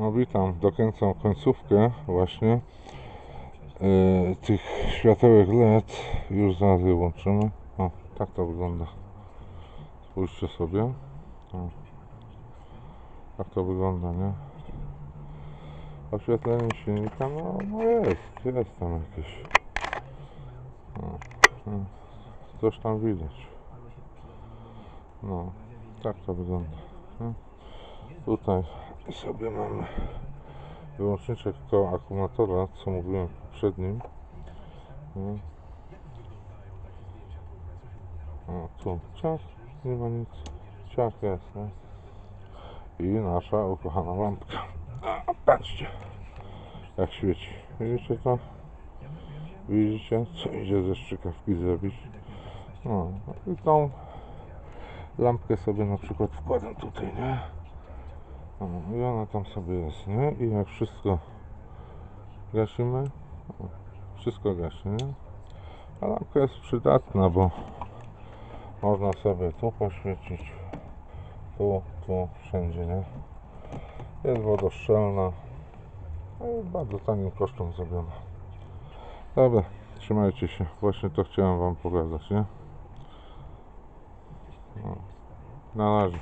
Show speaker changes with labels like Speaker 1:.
Speaker 1: No witam, dokręcam końcówkę właśnie yy, tych światełek LED. Już zaraz je łączymy. O, tak to wygląda. Spójrzcie sobie. O. Tak to wygląda, nie? Oświetlenie silnika, no, no jest, jest tam jakieś. O, o. Coś tam widać. No, tak to wygląda. Tutaj sobie mamy wyłączniczek koło akumulatora, co mówiłem w poprzednim. Nie? O, tu ciach, nie ma nic. Ciach jest, nie? I nasza ukochana lampka. A, patrzcie, jak świeci. Widzicie to? Widzicie, co idzie ze strzykawki zrobić? No, i tą lampkę sobie na przykład wkładam tutaj, nie? O, I ona tam sobie jest, nie? I jak wszystko gasimy, wszystko gasi, nie? A lampka jest przydatna, bo można sobie tu poświecić, tu, tu, wszędzie, nie? Jest wodoszczelna, no i bardzo tanim kosztem zrobiona. Dobra, trzymajcie się, właśnie to chciałem Wam pokazać, nie? No. Na razie.